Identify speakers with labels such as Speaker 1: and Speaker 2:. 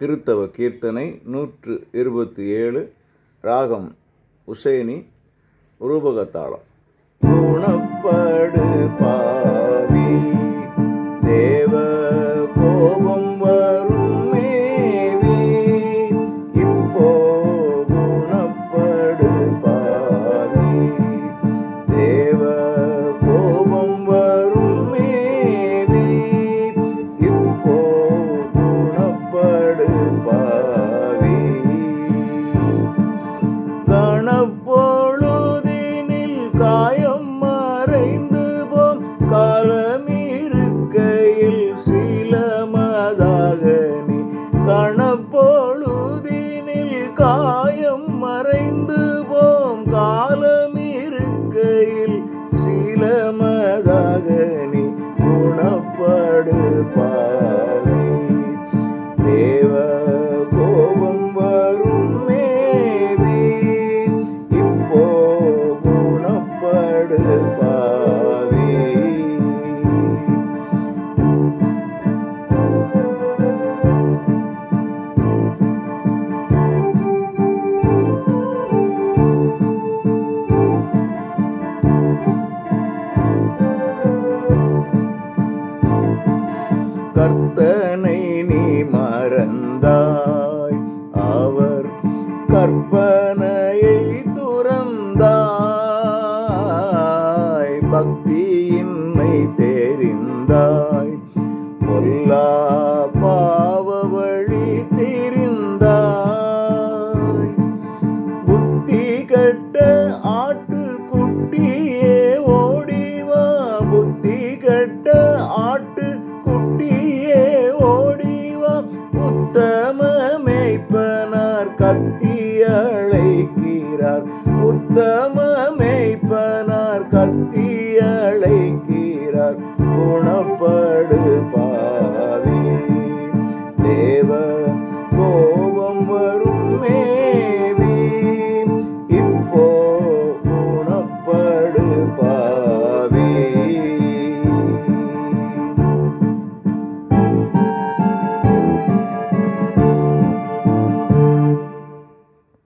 Speaker 1: கிறித்தவ கீர்த்தனை நூற்று இருபத்தி ஏழு ராகம் உசேனி ரூபகத்தாளம் குணப்படு காயம் மறைந்து போம் காலம் இருக்கையில் சிலமதாக நீ குணப்படு பாவி. தேவ கோபம் வரும் மேவி. இப்போ குணப்படு பாவி கர்த்தனை நீ மறந்தாய். அவர் கற்பனையை துறந்தாய். பக்தியின்மை தெரிந்தாய். பொல்லா பாவ வழி தெரிந்தாய். புத்தி கட்ட ஆட்டு குட்டியே ஓடிவா. புத்தி கட்ட ஆட்டு உத்தம மேய்ப்பனார் கத்தி அழைக்கிறார். உத்தம மேய்ப்பனார் கத்தி அழைக்கிறார். குணப்படு பாவி தேவ கோ